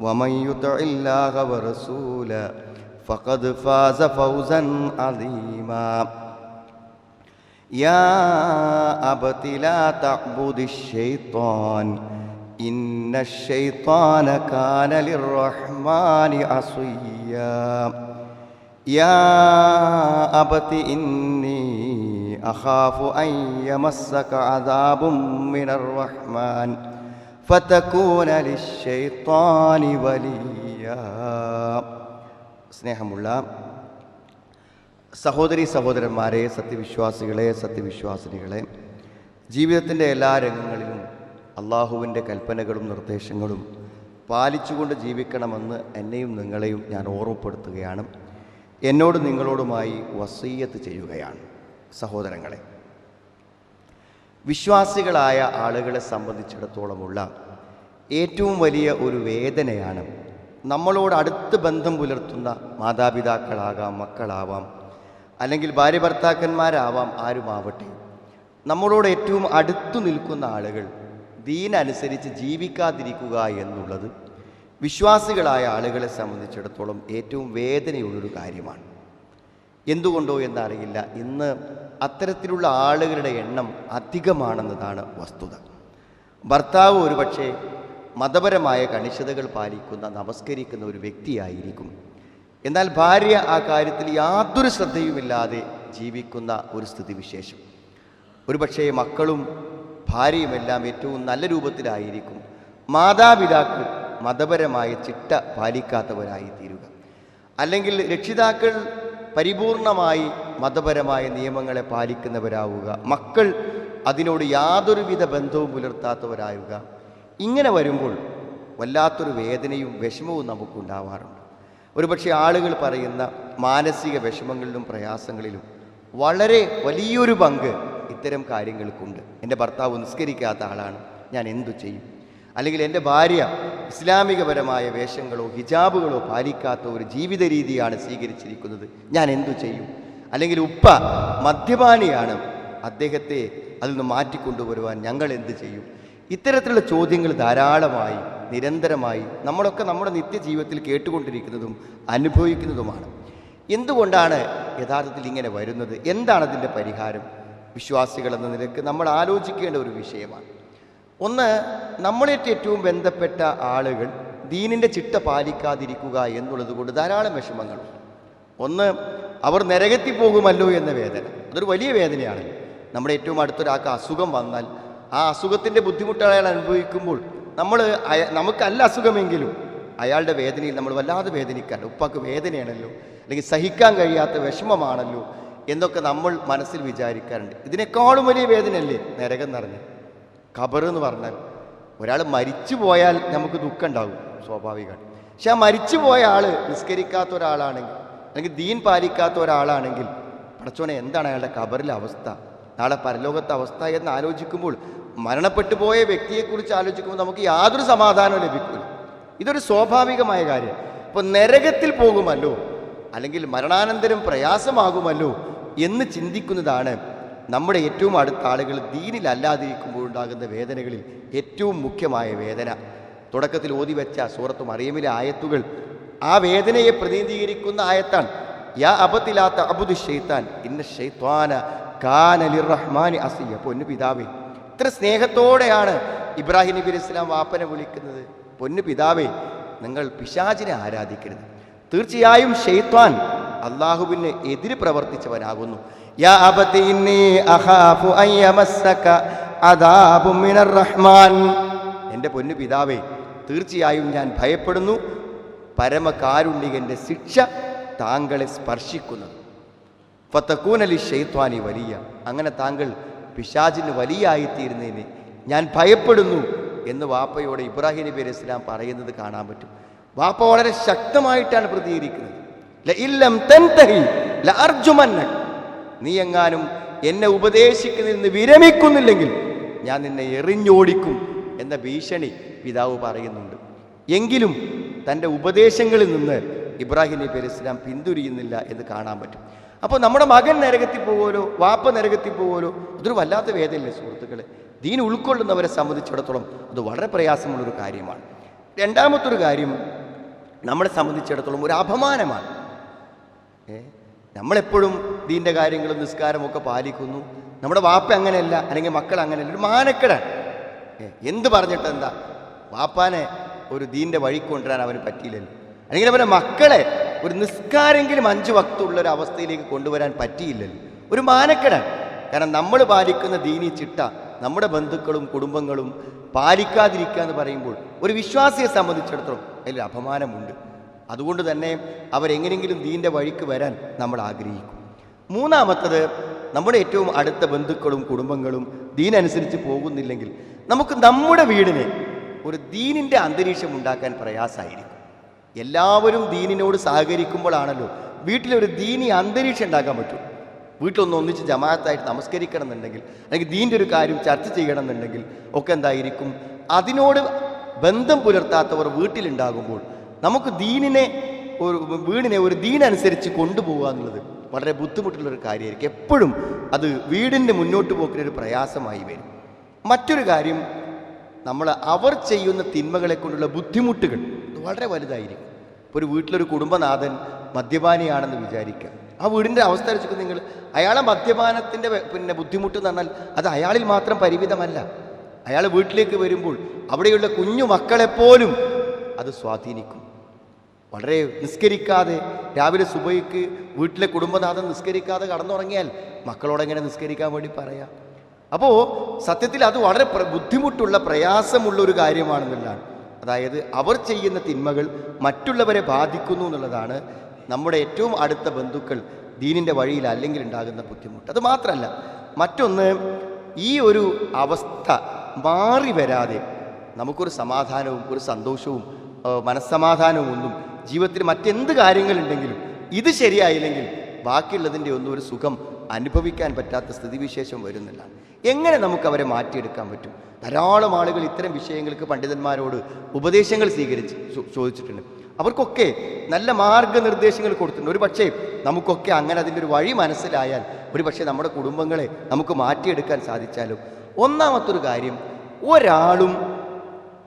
ومن يطع الله ورسوله فقد فاز فوزا عظيما. يا أبت لا تعبد الشيطان إن الشيطان كان للرحمن عصيا. يا أبت إني أخاف أن يمسك عذاب من الرحمن. ഫതകൂന ലിശ്ശൈത്താനി വലിയ. സ്നേഹമുള്ള സഹോദരി സഹോദരന്മാരെ സത്യവിശ്വാസികളെ സത്യവിശ്വാസിനികളെ ജീവിതത്തിന്റെ എല്ലാ രംഗങ്ങളിലും അള്ളാഹുവിന്റെ കൽപ്പനകളും നിർദ്ദേശങ്ങളും പാലിച്ചുകൊണ്ട് ജീവിക്കണമെന്ന് എന്നെയും നിങ്ങളെയും ഞാൻ ഓർമ്മപ്പെടുത്തുകയാണ്. എന്നോട് നിങ്ങളോടുമായി വസീയത്ത് ചെയ്യുകയാണ്. സഹോദരങ്ങളെ വിശ്വാസികളായ ആളുകളെ സംബന്ധിച്ചിടത്തോളമുള്ള ഏറ്റവും വലിയ ഒരു വേദനയാണ് നമ്മളോട് അടുത്ത് ബന്ധം പുലർത്തുന്ന മാതാപിതാക്കളാകാം മക്കളാവാം അല്ലെങ്കിൽ ഭാര്യ ഭർത്താക്കന്മാരാവാം ആരുമാവട്ടെ. നമ്മളോട് ഏറ്റവും അടുത്തു നിൽക്കുന്ന ആളുകൾ ദീനനുസരിച്ച് ജീവിക്കാതിരിക്കുക എന്നുള്ളത് വിശ്വാസികളായ ആളുകളെ സംബന്ധിച്ചിടത്തോളം ഏറ്റവും വേദനയുള്ളൊരു കാര്യമാണ്. എന്തുകൊണ്ടോ എന്നറിയില്ല. ഇന്ന് അത്തരത്തിലുള്ള ആളുകളുടെ എണ്ണം അധികമാണെന്നതാണ് വസ്തുത. ഭർത്താവ് ഒരുപക്ഷെ മതപരമായ കണിശതകൾ പാലിക്കുന്ന നമസ്കരിക്കുന്ന ഒരു വ്യക്തിയായിരിക്കും. എന്നാൽ ഭാര്യ ആ കാര്യത്തിൽ യാതൊരു ശ്രദ്ധയുമില്ലാതെ ജീവിക്കുന്ന ഒരു സ്ഥിതിവിശേഷം. ഒരുപക്ഷെ മക്കളും ഭാര്യയുമെല്ലാം ഏറ്റവും നല്ല രൂപത്തിലായിരിക്കും. മാതാപിതാക്കൾ മതപരമായ ചിട്ട പാലിക്കാത്തവരായി തീരുക അല്ലെങ്കിൽ രക്ഷിതാക്കൾ പരിപൂർണമായി മതപരമായ നിയമങ്ങളെ പാലിക്കുന്നവരാവുക. മക്കൾ അതിനോട് യാതൊരുവിധ ബന്ധവും പുലർത്താത്തവരാവുക ഇങ്ങനെ വരുമ്പോൾ വല്ലാത്തൊരു വേദനയും വിഷമവും നമുക്കുണ്ടാവാറുണ്ട്. ഒരുപക്ഷെ ആളുകൾ പറയുന്ന മാനസിക വിഷമങ്ങളിലും പ്രയാസങ്ങളിലും വളരെ വലിയൊരു പങ്ക് ഇത്തരം കാര്യങ്ങൾക്കുണ്ട്. എന്റെ ഭർത്താവ് നിസ്കരിക്കാത്ത ആളാണ്. ഞാൻ എന്തു ചെയ്യും? അല്ലെങ്കിൽ എന്റെ ഭാര്യ ഇസ്ലാമികപരമായ വേഷങ്ങളോ ഹിജാബുകളോ പാലിക്കാത്ത ഒരു ജീവിത രീതിയാണ് സ്വീകരിച്ചിരിക്കുന്നത്. ഞാൻ എന്തു ചെയ്യും? അല്ലെങ്കിൽ ഉപ്പ മദ്യപാനിയാണ് അദ്ദേഹത്തെ അതിൽ നിന്ന് മാറ്റിക്കൊണ്ടുവരുവാൻ ഞങ്ങൾ എന്ത് ചെയ്യും? ഇത്തരത്തിലുള്ള ചോദ്യങ്ങൾ ധാരാളമായി നിരന്തരമായി നമ്മളൊക്കെ നമ്മുടെ നിത്യജീവിതത്തിൽ കേട്ടുകൊണ്ടിരിക്കുന്നതും അനുഭവിക്കുന്നതുമാണ്. എന്തുകൊണ്ടാണ് യഥാർത്ഥത്തിൽ ഇങ്ങനെ വരുന്നത്? എന്താണ് അതിന്റെ പരിഹാരം? വിശ്വാസികൾ എന്ന നിലയ്ക്ക് നമ്മൾ ആലോചിക്കേണ്ട ഒരു വിഷയമാണ്. ഒന്ന് നമ്മളേറ്റ് ഏറ്റവും ബന്ധപ്പെട്ട ആളുകൾ ദീനിന്റെ ചിട്ട പാലിക്കാതിരിക്കുക എന്നുള്ളത് കൊണ്ട് ധാരാളം വിഷമങ്ങളുണ്ട് ഒന്ന് അവർ നരകത്തിൽ പോകുമല്ലോ എന്ന വേദന. അതൊരു വലിയ വേദനയാണ്. നമ്മുടെ ഏറ്റവും അടുത്തൊരാൾക്ക് അസുഖം വന്നാൽ ആ അസുഖത്തിന്റെ ബുദ്ധിമുട്ട് അയാൾ അനുഭവിക്കുമ്പോൾ നമ്മൾ നമുക്കല്ല അസുഖമെങ്കിലും അയാളുടെ വേദനയിൽ നമ്മൾ വല്ലാതെ വേദനിക്കാൻ ഉപ്പാക്ക് വേദനയാണല്ലോ അല്ലെങ്കിൽ സഹിക്കാൻ കഴിയാത്ത വിഷമമാണല്ലോ എന്നൊക്കെ നമ്മൾ മനസ്സിൽ വിചാരിക്കാറുണ്ട്. ഇതിനേക്കാളും വലിയ വേദനയല്ലേ നരകം നിറഞ്ഞ് ഖബർ എന്ന് പറഞ്ഞാൽ ഒരാൾ മരിച്ചു പോയാൽ നമുക്ക് ദുഃഖം ഉണ്ടാവും സ്വാഭാവികമാണ് പക്ഷെ ആ മരിച്ചു പോയ ആൾ നിസ്കരിക്കാത്ത ഒരാളാണെങ്കിൽ അല്ലെങ്കിൽ ദീൻ പാലിക്കാത്ത ഒരാളാണെങ്കിൽ പടച്ചോനെ എന്താണ് അയാളുടെ ഖബറിലെ അവസ്ഥ? നാളെ പരലോകത്തെ അവസ്ഥ എന്ന് ആലോചിക്കുമ്പോൾ മരണപ്പെട്ടു പോയ വ്യക്തിയെക്കുറിച്ച് ആലോചിക്കുമ്പോൾ നമുക്ക് യാതൊരു സമാധാനവും ലഭിക്കില്ല ഇതൊരു സ്വാഭാവികമായ കാര്യം. അപ്പോൾ നരകത്തിൽ പോകുമല്ലോ? അല്ലെങ്കിൽ മരണാനന്തരം പ്രയാസമാകുമല്ലോ എന്ന് ചിന്തിക്കുന്നതാണ് നമ്മുടെ ഏറ്റവും അടുത്ത ആളുകൾ ദീനിലല്ലാതിരിക്കുമ്പോൾ ഉണ്ടാകുന്ന വേദനകളിൽ ഏറ്റവും മുഖ്യമായ വേദന. തുടക്കത്തിൽ ഓതി വെച്ച സൂറത്ത് മറിയമിലെ ആയത്തുകൾ ആ വേദനയെ പ്രതിനിധീകരിക്കുന്ന ആയത്താണ് യാ അബത്തിലാത്ത അബുദ് ഷെയ്ത്താൻ ഇന്ന ഷെയ്ത്വാന കാനലി റഹ്മാൻ അസിയ പൊന്നു പിതാവേ ഇത്ര സ്നേഹത്തോടെയാണ് ഇബ്രാഹിം നബി ഇസ്ലാം വാപ്പനെ വിളിക്കുന്നത്. പൊന്നു പിതാവേ നിങ്ങൾ പിശാചിനെ ആരാധിക്കരുത്. തീർച്ചയായും ഷെയ്ത്വാൻ അള്ളാഹുവിന് എതിര് പ്രവർത്തിച്ചവനാകുന്നു. യാ അഖാഫു റഹ്മാൻ. എന്റെ പൊന്നു പിതാവേ തീർച്ചയായും ഞാൻ ഭയപ്പെടുന്നു. പരമകാരുണ്യകന്റെ ശിക്ഷ താങ്കളെ സ്പർശിക്കുന്നത്. ഫത്തക്കൂനലി ഷെയ്ത്വാനി വലിയ. അങ്ങനെ താങ്കൾ പിശാചിന് വലിയായിത്തീരുന്നതിന് ഞാൻ ഭയപ്പെടുന്നു എന്ന് വാപ്പയോട് ഇബ്രാഹിം നബി അലൈഹി ഇസ്ലാം പറയുന്നത് കാണാൻ പറ്റും. വാപ്പ വളരെ ശക്തമായിട്ടാണ് പ്രതികരിക്കുന്നത്. ലഇല്ലം തൻതഹി. നീ എങ്ങാനും എന്നെ ഉപദേശിക്കുന്നതിൽ നിന്ന് വിരമിക്കുന്നില്ലെങ്കിൽ ഞാൻ നിന്നെ എറിഞ്ഞോടിക്കും എന്ന ഭീഷണി പിതാവ് പറയുന്നുണ്ട്. എങ്കിലും തന്റെ ഉപദേശങ്ങളിൽ നിന്ന് ഇബ്രാഹിം നബി അലൈഹി ഇസ്ലാം പിന്തുരിയുന്നില്ല എന്ന് കാണാൻ പറ്റും. അപ്പോൾ നമ്മുടെ മകൻ നരകത്തിൽ പോകുമല്ലോ വാപ്പ നരകത്തിൽ പോകുമല്ലോ അതൊരു വല്ലാത്ത വേദനയല്ലേ സുഹൃത്തുക്കളെ? ദീൻ ഉൾക്കൊള്ളുന്നവരെ സംബന്ധിച്ചിടത്തോളം അത് വളരെ പ്രയാസമുള്ളൊരു കാര്യമാണ്. രണ്ടാമത്തൊരു കാര്യം നമ്മളെ സംബന്ധിച്ചിടത്തോളം ഒരു അപമാനമാണ്. നമ്മളെപ്പോഴും ദീന്റെ കാര്യങ്ങളും നിസ്കാരമൊക്കെ പാലിക്കുന്നു. നമ്മുടെ വാപ്പ അങ്ങനെയല്ല അല്ലെങ്കിൽ മക്കൾ അങ്ങനെയല്ല. ഒരു മാനക്കേടാണ്. എന്ത് പറഞ്ഞിട്ട് എന്താ? വാപ്പാനെ ഒരു ദീന്റെ വഴി കൊണ്ടുവരാൻ അവന് പറ്റിയില്ലല്ലോ. അല്ലെങ്കിൽ അവന്റെ മക്കളെ ഒരു നിസ്കാരെങ്കിലും അഞ്ച് വക്തുള്ള ഒരു അവസ്ഥയിലേക്ക് കൊണ്ടുവരാൻ പറ്റിയില്ലല്ലോ. ഒരു മാനക്കേടാണ്. കാരണം നമ്മൾ പാലിക്കുന്ന ദീനി ചിട്ട നമ്മുടെ ബന്ധുക്കളും കുടുംബങ്ങളും പാലിക്കാതിരിക്കുക എന്ന് പറയുമ്പോൾ ഒരു വിശ്വാസിയെ സംബന്ധിച്ചിടത്തോളം അതിൽ അപമാനമുണ്ട്. അതുകൊണ്ട് തന്നെ അവരെങ്ങനെയെങ്കിലും ദീന്റെ വഴിക്ക് വരാൻ നമ്മൾ ആഗ്രഹിക്കും. മൂന്നാമത്തത് നമ്മുടെ ഏറ്റവും അടുത്ത ബന്ധുക്കളും കുടുംബങ്ങളും ദീനനുസരിച്ച് പോകുന്നില്ലെങ്കിൽ നമുക്ക് നമ്മുടെ വീടിനെ ഒരു ദീനിന്റെ അന്തരീക്ഷം ഉണ്ടാക്കാൻ പ്രയാസമായിരിക്കും. എല്ലാവരും ദീനിനോട് സഹകരിക്കുമ്പോഴാണല്ലോ വീട്ടിലൊരു ദീനി അന്തരീക്ഷം ഉണ്ടാക്കാൻ പറ്റും. വീട്ടിലൊന്ന് ഒന്നിച്ച് ജമാഅത്തായിട്ട് നമസ്കരിക്കണം എന്നുണ്ടെങ്കിൽ അല്ലെങ്കിൽ ദീന്റെ ഒരു കാര്യം ചർച്ച ചെയ്യണം എന്നുണ്ടെങ്കിൽ ഒക്കെ എന്തായിരിക്കും? അതിനോട് ബന്ധം പുലർത്താത്തവർ വീട്ടിലുണ്ടാകുമ്പോൾ നമുക്ക് ദീനിനെ ഒരു വീടിനെ ഒരു ദീനനുസരിച്ച് കൊണ്ടുപോകുക എന്നുള്ളത് വളരെ ബുദ്ധിമുട്ടുള്ളൊരു കാര്യമായിരിക്കും. എപ്പോഴും അത് വീടിന്റെ മുന്നോട്ട് പോക്കിനൊരു പ്രയാസമായി വരും. മറ്റൊരു കാര്യം നമ്മൾ അവർ ചെയ്യുന്ന തിന്മകളെ കൊണ്ടുള്ള ബുദ്ധിമുട്ടുകൾ വളരെ വലുതായിരിക്കും. ഇപ്പോൾ ഒരു വീട്ടിലൊരു കുടുംബനാഥൻ മദ്യപാനിയാണെന്ന് വിചാരിക്കുക. ആ വീടിന്റെ അവസ്ഥ വെച്ചിട്ട് നിങ്ങൾ അയാളെ മദ്യപാനത്തിന്റെ പിന്നെ ബുദ്ധിമുട്ട് എന്ന് പറഞ്ഞാൽ അത് അയാളിൽ മാത്രം പരിമിതമല്ല. അയാൾ വീട്ടിലേക്ക് വരുമ്പോൾ അവിടെയുള്ള കുഞ്ഞു മക്കളെപ്പോലും അത് സ്വാധീനിക്കും. വളരെ നിസ്കരിക്കാതെ രാവിലെ സുബൈക്ക് വീട്ടിലെ കുടുംബനാഥൻ നിസ്കരിക്കാതെ കടന്നുറങ്ങിയാൽ മക്കളോട് എങ്ങനെ നിസ്കരിക്കാൻ വേണ്ടി പറയാം? അപ്പോൾ സത്യത്തിൽ അത് വളരെ ബുദ്ധിമുട്ടുള്ള പ്രയാസമുള്ള ഒരു കാര്യമാണെന്നുള്ളതാണ്. അതായത് അവർ ചെയ്യുന്ന തിന്മകൾ മറ്റുള്ളവരെ ബാധിക്കുന്നു എന്നുള്ളതാണ് നമ്മുടെ ഏറ്റവും അടുത്ത ബന്ധുക്കൾ ദീനിന്റെ വഴിയിൽ അല്ലെങ്കിൽ ഉണ്ടാകുന്ന ബുദ്ധിമുട്ട്. അത് മാത്രമല്ല മറ്റൊന്ന് ഈ ഒരു അവസ്ഥ മാറി വരാതെ നമുക്കൊരു സമാധാനവും ഒരു സന്തോഷവും മനസ്സമാധാനവും ഒന്നും ജീവിതത്തിൽ മറ്റെന്ത് കാര്യങ്ങളുണ്ടെങ്കിലും ഇത് ശരിയായില്ലെങ്കിൽ ബാക്കിയുള്ളതിന്റെ ഒന്നും ഒരു സുഖം അനുഭവിക്കാൻ പറ്റാത്ത സ്ഥിതിവിശേഷം വരുന്നില്ല. എങ്ങനെ നമുക്ക് അവരെ മാറ്റിയെടുക്കാൻ പറ്റും? ധാരാളം ആളുകൾ ഇത്തരം വിഷയങ്ങൾക്ക് പണ്ഡിതന്മാരോട് ഉപദേശങ്ങൾ സ്വീകരിച്ച് ചോദിച്ചിട്ടുണ്ട്. അവർക്കൊക്കെ നല്ല മാർഗനിർദ്ദേശങ്ങൾ കൊടുത്തിട്ടുണ്ട്. ഒരു പക്ഷേ നമുക്കൊക്കെ അങ്ങനെ അതിന്റെ ഒരു വഴി മനസ്സിലായാൽ ഒരു പക്ഷേ നമ്മുടെ കുടുംബങ്ങളെ നമുക്ക് മാറ്റിയെടുക്കാൻ സാധിച്ചാലും. ഒന്നാമത്തൊരു കാര്യം ഒരാളും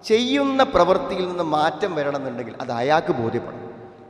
ചെയ്യുന്ന പ്രവൃത്തിയിൽ നിന്ന് മാറ്റം വരണമെന്നുണ്ടെങ്കിൽ അത് അയാൾക്ക് ബോധ്യപ്പെടണം.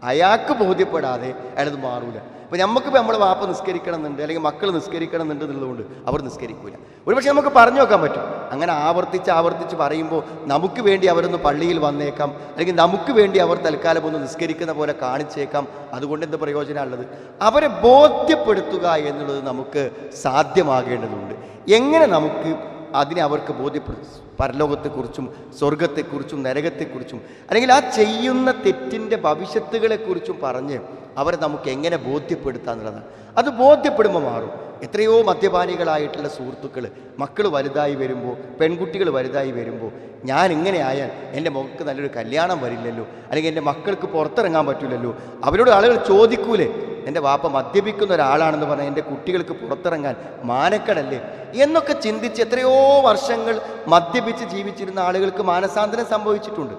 അയാൾക്ക് ബോധ്യപ്പെടാതെ അയാളത് മാറൂല. അപ്പോൾ നമുക്കിപ്പോൾ നമ്മൾ വാപ്പ നിസ്കരിക്കണം എന്നുണ്ട് അല്ലെങ്കിൽ മക്കൾ നിസ്കരിക്കണം എന്നുണ്ട് എന്നുള്ളതുകൊണ്ട് അവർ നിസ്കരിക്കൂല. ഒരുപക്ഷെ നമുക്ക് പറഞ്ഞു നോക്കാൻ പറ്റും. അങ്ങനെ ആവർത്തിച്ച് ആവർത്തിച്ച് പറയുമ്പോൾ നമുക്ക് വേണ്ടി അവരൊന്ന് പള്ളിയിൽ വന്നേക്കാം അല്ലെങ്കിൽ നമുക്ക് വേണ്ടി അവർ തൽക്കാലം ഒന്ന് നിസ്കരിക്കുന്ന പോലെ കാണിച്ചേക്കാം. അതുകൊണ്ട് എന്ത് പ്രയോജനമുള്ളത്? അവരെ ബോധ്യപ്പെടുത്തുക എന്നുള്ളത് നമുക്ക് സാധ്യമാകേണ്ടതുണ്ട്. എങ്ങനെ നമുക്ക് അതിനെ അവർക്ക് ബോധ്യപ്പെടുത്തും പരലോകത്തെക്കുറിച്ചും സ്വർഗത്തെക്കുറിച്ചും നരകത്തെക്കുറിച്ചും അല്ലെങ്കിൽ ആ ചെയ്യുന്ന തെറ്റിന്റെ ഭവിഷ്യത്തുകളെക്കുറിച്ചും പറഞ്ഞ് അവരെ നമുക്ക് എങ്ങനെ ബോധ്യപ്പെടുത്താന്നുള്ളതാണ് അത് ബോധ്യപ്പെടുമ്പോൾ മാറും. എത്രയോ മദ്യപാനികളായിട്ടുള്ള സുഹൃത്തുക്കൾ മക്കൾ വലുതായി വരുമ്പോൾ പെൺകുട്ടികൾ വലുതായി വരുമ്പോൾ ഞാൻ ഇങ്ങനെ ആയാൽ എന്റെ മകൾക്ക് നല്ലൊരു കല്യാണം വരില്ലല്ലോ അല്ലെങ്കിൽ എന്റെ മക്കൾക്ക് പുറത്തിറങ്ങാൻ പറ്റില്ലല്ലോ അവരോട് ആളുകൾ ചോദിക്കൂലേ എന്റെ വാപ്പ മദ്യപിക്കുന്ന ഒരാളാണെന്ന് പറഞ്ഞാൽ എന്റെ കുട്ടികൾക്ക് പുറത്തിറങ്ങാൻ മാനക്കടല്ലേ? എന്നൊക്കെ ചിന്തിച്ച് എത്രയോ വർഷങ്ങൾ മദ്യപിച്ച് ജീവിച്ചിരുന്ന ആളുകൾക്ക് മാനസാന്തരം സംഭവിച്ചിട്ടുണ്ട്.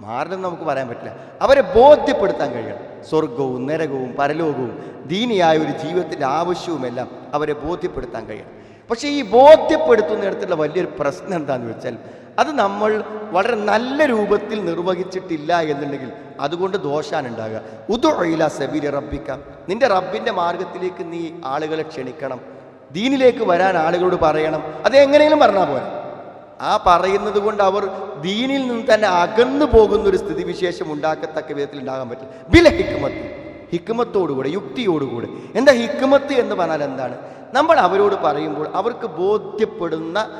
മാറില്ലെന്ന് നമുക്ക് പറയാൻ പറ്റില്ല. അവരെ ബോധ്യപ്പെടുത്താൻ കഴിയണം. സ്വർഗവും നരകവും പരലോകവും ദീനിയായ ഒരു ജീവിതത്തിന്റെ ആവശ്യവുമെല്ലാം അവരെ ബോധ്യപ്പെടുത്താൻ കഴിയണം. പക്ഷേ ഈ ബോധ്യപ്പെടുത്തുന്നിടത്തുള്ള വലിയൊരു പ്രശ്നം എന്താണെന്ന് വെച്ചാൽ അത് നമ്മൾ വളരെ നല്ല രൂപത്തിൽ നിർവഹിച്ചിട്ടില്ല എന്നുണ്ടെങ്കിൽ അതുകൊണ്ട് ദോഷാണ് ഉണ്ടാകുക ഉദുഇല സബീരി റബ്ബിക്ക നിന്റെ റബ്ബിന്റെ മാർഗത്തിലേക്ക് നീ ആളുകളെ ക്ഷണിക്കണം. ദീനിലേക്ക് വരാൻ ആളുകളോട് പറയണം. അതെങ്ങനെയും പറഞ്ഞാൽ പോലെ ആ പറയുന്നത് കൊണ്ട് അവർ ദീനിൽ നിന്ന് തന്നെ അകന്നു പോകുന്ന ഒരു സ്ഥിതിവിശേഷം ഉണ്ടാക്കത്തക്ക വിധത്തിൽ ഉണ്ടാകാൻ പറ്റില്ല. ബില ഹിക്മത്ത്. ഹിക്മത്തോടുകൂടെ യുക്തിയോടുകൂടെ. എന്താ ഹിക്മത്ത് എന്ന് പറഞ്ഞാൽ എന്താണ്? നമ്മൾ അവരോട് പറയുമ്പോൾ അവർക്ക് ബോധ്യപ്പെടുന്ന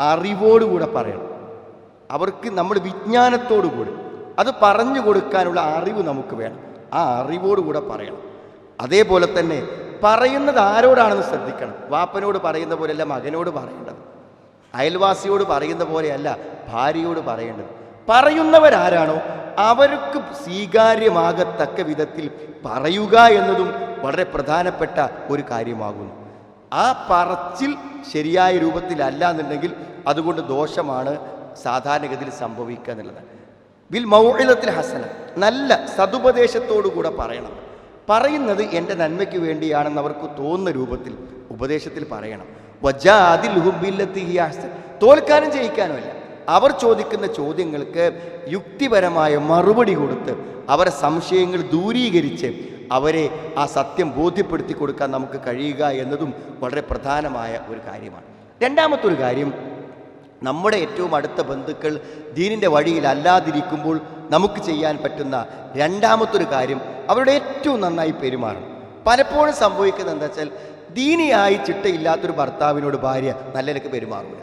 അറിവോടുകൂടെ പറയണം. അവർക്ക് നമ്മൾ വിജ്ഞാനത്തോടുകൂടി അത് പറഞ്ഞു കൊടുക്കാനുള്ള അറിവ് നമുക്ക് വേണം. ആ അറിവോടുകൂടെ പറയണം. അതേപോലെ തന്നെ പറയുന്നത് ആരോടാണെന്ന് ശ്രദ്ധിക്കണം. വാപ്പനോട് പറയുന്ന പോലെയല്ല മകനോട് പറയേണ്ടത്. അയൽവാസിയോട് പറയുന്ന പോലെയല്ല ഭാര്യയോട് പറയേണ്ടത്. പറയുന്നവരാരാണോ അവർക്ക് സ്വീകാര്യമാകത്തക്ക വിധത്തിൽ പറയുക എന്നതും വളരെ പ്രധാനപ്പെട്ട ഒരു കാര്യമാകുന്നു. ആ പറച്ചിൽ ശരിയായ രൂപത്തിലല്ല എന്നുണ്ടെങ്കിൽ അതുകൊണ്ട് ദോഷമാണ് സാധാരണഗതിയിൽ സംഭവിക്കുക എന്നുള്ളത്. വിൽ മൗഇലത്തിൽ ഹസന. നല്ല സതുപദേശത്തോടു കൂടെ പറയണം. പറയുന്നത് എന്റെ നന്മയ്ക്ക് വേണ്ടിയാണെന്ന് അവർക്ക് തോന്നുന്ന രൂപത്തിൽ ഉപദേശത്തിൽ പറയണം. വജാദിൽ. തോൽക്കാനും ജയിക്കാനുമല്ല. അവർ ചോദിക്കുന്ന ചോദ്യങ്ങൾക്ക് യുക്തിപരമായ മറുപടി കൊടുത്ത് അവരെ സംശയങ്ങൾ ദൂരീകരിച്ച് അവരെ ആ സത്യം ബോധ്യപ്പെടുത്തി കൊടുക്കാൻ നമുക്ക് കഴിയുക എന്നതും വളരെ പ്രധാനമായ ഒരു കാര്യമാണ്. രണ്ടാമത്തെ ഒരു കാര്യം നമ്മുടെ ഏറ്റവും അടുത്ത ബന്ധുക്കൾ ദീനിന്റെ വഴിയിലല്ലാതിരിക്കുമ്പോൾ നമുക്ക് ചെയ്യാൻ പറ്റുന്ന രണ്ടാമത്തൊരു കാര്യം അവരുടെ ഏറ്റവും നന്നായി പെരുമാറണം പലപ്പോഴും സംഭവിക്കുന്നത് എന്താ വെച്ചാൽ ദീനിയായി ചിട്ടയില്ലാത്തൊരു ഭർത്താവിനോട് ഭാര്യ നല്ല നിലയ്ക്ക് പെരുമാറൂല.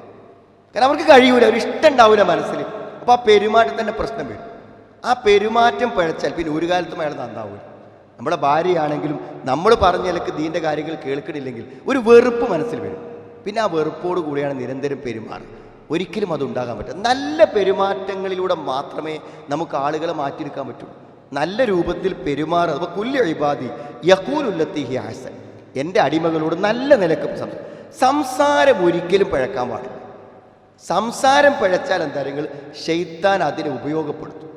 കാരണം അവർക്ക് കഴിയൂല ഒരു ഇഷ്ടം ഉണ്ടാവില്ല മനസ്സിൽ. അപ്പോൾ ആ പെരുമാറ്റത്തിന്റെ പ്രശ്നം വരും. ആ പെരുമാറ്റം പഴച്ചാൽ പിന്നെ ഒരു കാലത്തും അയാൾ നന്നാവില്ല നമ്മുടെ ഭാര്യയാണെങ്കിലും നമ്മൾ പറഞ്ഞ നിലയ്ക്ക് ദീന്റെ കാര്യങ്ങൾ കേൾക്കണില്ലെങ്കിൽ ഒരു വെറുപ്പ് മനസ്സിൽ വരും. പിന്നെ ആ വെറുപ്പോട് കൂടിയാണ് നിരന്തരം പെരുമാറുക ഒരിക്കലും അത് ഉണ്ടാകാൻ പറ്റും നല്ല പെരുമാറ്റങ്ങളിലൂടെ മാത്രമേ നമുക്ക് ആളുകളെ മാറ്റിയെടുക്കാൻ പറ്റൂ നല്ല രൂപത്തിൽ പെരുമാറുക. അപ്പോൾ കുല്യ ഇബാദി യക്കൂലുല്ലത്തി ഹി ഹാസൻ എന്റെ അടിമകളോട് നല്ല നിലയ്ക്ക് സംസാ- സംസാരം ഒരിക്കലും പഴക്കാൻ പാടില്ല. സംസാരം പഴച്ചാൽ എന്താ നിങ്ങൾ ഷെയ്ത്താൻ അതിനെ ഉപയോഗപ്പെടുത്തും.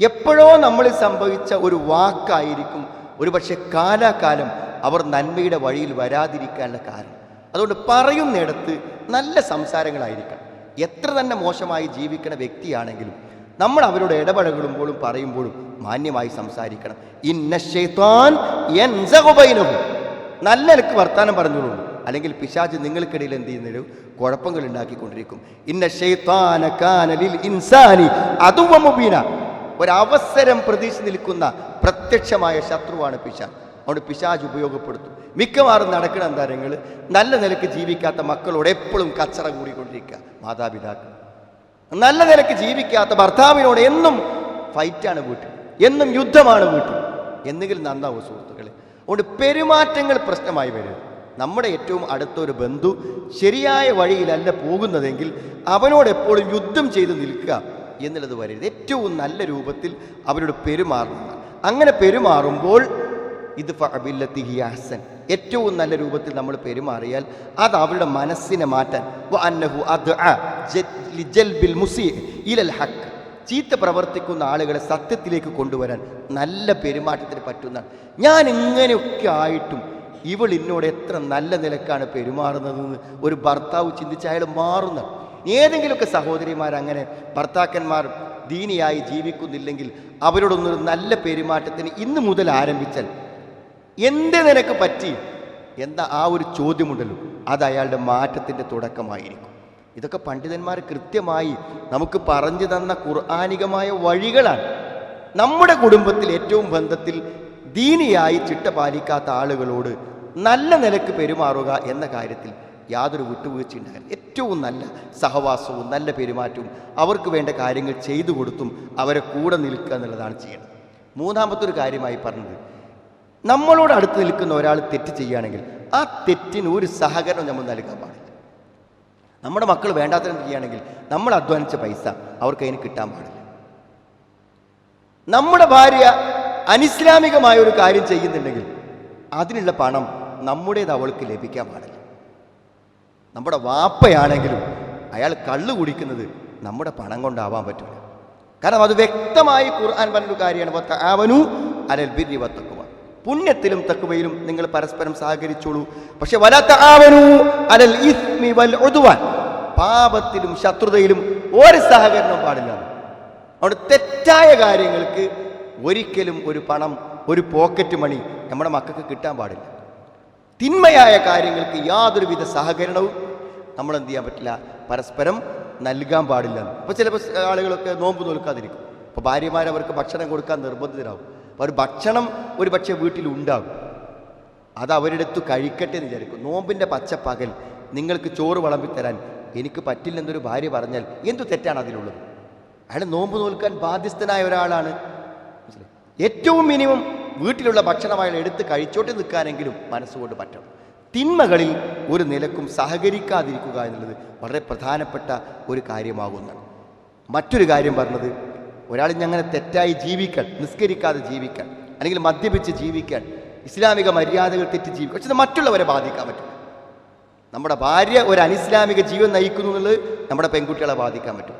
എപ്പോഴോ നമ്മൾ സംഭവിച്ച ഒരു വാക്കായിരിക്കും. ഒരുപക്ഷെ കാലാകാലം അവർ നന്മയുടെ വഴിയിൽ വരാതിരിക്കാനുള്ള കാരണം. അതുകൊണ്ട് പറയുന്നിടത്ത് നല്ല സംസാരങ്ങളായിരിക്കണം. എത്ര തന്നെ മോശമായി ജീവിക്കുന്ന വ്യക്തിയാണെങ്കിലും നമ്മൾ അവരോട് ഇടപഴകുമ്പോഴും പറയുമ്പോഴും മാന്യമായി സംസാരിക്കണം. ഇന്ന ബൈനഹും. നല്ല നിലയ്ക്ക് വർത്താനം പറഞ്ഞോളൂ അല്ലെങ്കിൽ പിശാജ് നിങ്ങൾക്കിടയിൽ എന്ത് ചെയ്യുന്നൊരു കുഴപ്പങ്ങൾ ഉണ്ടാക്കിക്കൊണ്ടിരിക്കും ഇന്ന ഷെയ്ത്താന കാനലിൽ ഇൻസാനി അതുവ മുബീന. ഒരവസരം പ്രതീക്ഷ നിൽക്കുന്ന പ്രത്യക്ഷമായ ശത്രുവാണ് പിശാ. അതുകൊണ്ട് പിശാജ് ഉപയോഗപ്പെടുത്തും. മിക്കവാറും നടക്കുന്ന എന്താരങ്ങൾ നല്ല നിലയ്ക്ക് ജീവിക്കാത്ത മക്കളോട് എപ്പോഴും കച്ചറ കൂടിക്കൊണ്ടിരിക്കുക. മാതാപിതാക്കൾ നല്ല നിലയ്ക്ക് ജീവിക്കാത്ത ഭർത്താവിനോട് എന്നും ഫൈറ്റാണ് വീട്ടിൽ എന്നും യുദ്ധമാണ് വീട്ടിൽ എന്നെങ്കിലും നന്നാവും സുഹൃത്തുക്കളെ. അതുകൊണ്ട് പെരുമാറ്റങ്ങൾ പ്രശ്നമായി വരും നമ്മുടെ ഏറ്റവും അടുത്തൊരു ബന്ധു ശരിയായ വഴിയിലല്ല പോകുന്നതെങ്കിൽ അവനോട് എപ്പോഴും യുദ്ധം ചെയ്ത് നിൽക്കുക എന്നുള്ളത് വരരുത്. ഏറ്റവും നല്ല രൂപത്തിൽ അവരോട് പെരുമാറണം. അങ്ങനെ പെരുമാറുമ്പോൾ ഇത് ഫഅബില്ലത്തി ഹിയാസൻ ഏറ്റവും നല്ല രൂപത്തിൽ നമ്മൾ പെരുമാറിയാൽ അത് അവരുടെ മനസ്സിനെ മാറ്റാൻ. ഇലൽ ചീത്ത പ്രവർത്തിക്കുന്ന ആളുകളെ സത്യത്തിലേക്ക് കൊണ്ടുവരാൻ നല്ല പെരുമാറ്റത്തിന് പറ്റുന്ന ഞാൻ ഇങ്ങനെയൊക്കെ ആയിട്ടും ഇവൾ എന്നോട് എത്ര നല്ല നിലക്കാണ് പെരുമാറുന്നതെന്ന് ഒരു ഭർത്താവ് ചിന്തിച്ച് അയാൾ മാറുന്ന. ഏതെങ്കിലുമൊക്കെ സഹോദരിമാർ അങ്ങനെ ഭർത്താക്കന്മാർ ദീനിയായി ജീവിക്കുന്നില്ലെങ്കിൽ അവരോടൊന്നൊരു നല്ല പെരുമാറ്റത്തിന് ഇന്ന് മുതൽ ആരംഭിച്ചാൽ എന്ത് നിനക്ക് പറ്റി? എന്താ ആ ഒരു ചോദ്യമുണ്ടല്ലോ. അത് അയാളുടെ മാറ്റത്തിന്റെ തുടക്കമായിരിക്കും. ഇതൊക്കെ പണ്ഡിതന്മാർ കൃത്യമായി നമുക്ക് പറഞ്ഞു തന്ന ഖുർആാനികമായ വഴികളാണ്. നമ്മുടെ കുടുംബത്തിൽ ഏറ്റവും ബന്ധത്തിൽ ദീനിയായി ചിട്ട പാലിക്കാത്ത ആളുകളോട് നല്ല നിലയ്ക്ക് പെരുമാറുക എന്ന കാര്യത്തിൽ യാതൊരു വിട്ടുവീഴ്ച ഉണ്ടാകില്ല ഏറ്റവും നല്ല സഹവാസവും നല്ല പെരുമാറ്റവും അവർക്ക് വേണ്ട കാര്യങ്ങൾ ചെയ്തു കൊടുത്തും അവരെ കൂടെ നിൽക്കുക എന്നുള്ളതാണ് ചെയ്യേണ്ടത്. മൂന്നാമത്തെ ഒരു കാര്യമായി പറഞ്ഞത് നമ്മളോട് അടുത്ത് നിൽക്കുന്ന ഒരാൾ തെറ്റ് ചെയ്യുകയാണെങ്കിൽ ആ തെറ്റിന് ഒരു സഹകരണം നമ്മൾ നൽകാൻ പാടില്ല. നമ്മുടെ മക്കൾ വേണ്ടാത്തരം ചെയ്യുകയാണെങ്കിൽ നമ്മൾ അധ്വാനിച്ച പൈസ അവർക്ക് അതിന് കിട്ടാൻ പാടില്ല. നമ്മുടെ ഭാര്യ അനിസ്ലാമികമായ ഒരു കാര്യം ചെയ്യുന്നുണ്ടെങ്കിൽ അതിനുള്ള പണം നമ്മുടേത് അവൾക്ക് ലഭിക്കാൻ പാടില്ല. നമ്മുടെ വാപ്പയാണെങ്കിലും അയാൾ കള്ളു കുടിക്കുന്നത് നമ്മുടെ പണം കൊണ്ടാവാൻ പറ്റില്ല കാരണം അത് വ്യക്തമായി ഖുർആൻ പറഞ്ഞൊരു കാര്യമാണ് അവനു അലൽ ബിരി വത്തക്കുവ പുണ്യത്തിലും തക്കുവയിലും നിങ്ങൾ പരസ്പരം സഹകരിച്ചോളൂ. പക്ഷെ വലാത്ത ആവനു അലൽ ഇസ്മി വൽ ഒതുവാൻ പാപത്തിലും ശത്രുതയിലും ഒരു സഹകരണം പാടില്ല. അതുകൊണ്ട് തെറ്റായ കാര്യങ്ങൾക്ക് ഒരിക്കലും ഒരു പണം ഒരു പോക്കറ്റ് മണി നമ്മുടെ മക്കൾക്ക് കിട്ടാൻ പാടില്ല. തിന്മയായ കാര്യങ്ങൾക്ക് യാതൊരുവിധ സഹകരണവും നമ്മൾ എന്ത് ചെയ്യാൻ പറ്റില്ല. പരസ്പരം നൽകാൻ പാടില്ല. അപ്പോൾ ചിലപ്പോൾ ആളുകളൊക്കെ നോമ്പ് നോൽക്കാതിരിക്കും. അപ്പോൾ ഭാര്യമാർ അവർക്ക് ഭക്ഷണം കൊടുക്കാൻ നിർബന്ധിതരാകും അപ്പോൾ ഒരു ഭക്ഷണം ഒരു പക്ഷേ വീട്ടിൽ ഉണ്ടാകും അത് അവരുടെ അടുത്ത് കഴിക്കട്ടെ എന്ന് വിചാരിക്കും. നോമ്പിന്റെ പച്ചപ്പകൽ നിങ്ങൾക്ക് ചോറ് വിളമ്പിത്തരാൻ എനിക്ക് പറ്റില്ലെന്നൊരു ഭാര്യ പറഞ്ഞാൽ എന്തു തെറ്റാണ് അതിലുള്ളത്? അയാൾ നോമ്പ് നോൽക്കാൻ ബാധ്യസ്ഥനായ ഒരാളാണ്. ഏറ്റവും മിനിമം വീട്ടിലുള്ള ഭക്ഷണം അയാൾ എടുത്ത് കഴിച്ചോട്ട് നിൽക്കാനെങ്കിലും മനസ്സുകൊണ്ട് പറ്റണം. തിന്മകളിൽ ഒരു നിലക്കും സഹകരിക്കാതിരിക്കുക എന്നുള്ളത് വളരെ പ്രധാനപ്പെട്ട ഒരു കാര്യമാകുന്നതാണ് മറ്റൊരു കാര്യം പറഞ്ഞത് ഒരാൾ ഞങ്ങനെ തെറ്റായി ജീവിക്കാൻ നിസ്കരിക്കാതെ ജീവിക്കാൻ അല്ലെങ്കിൽ മദ്യപിച്ച് ജീവിക്കാൻ ഇസ്ലാമിക മര്യാദകൾ തെറ്റി ജീവിക്കാൻ പക്ഷെ മറ്റുള്ളവരെ ബാധിക്കാൻ പറ്റും. നമ്മുടെ ഭാര്യ ഒരു അനിസ്ലാമിക ജീവൻ നയിക്കുന്നു എന്നുള്ളത് നമ്മുടെ പെൺകുട്ടികളെ ബാധിക്കാൻ പറ്റും.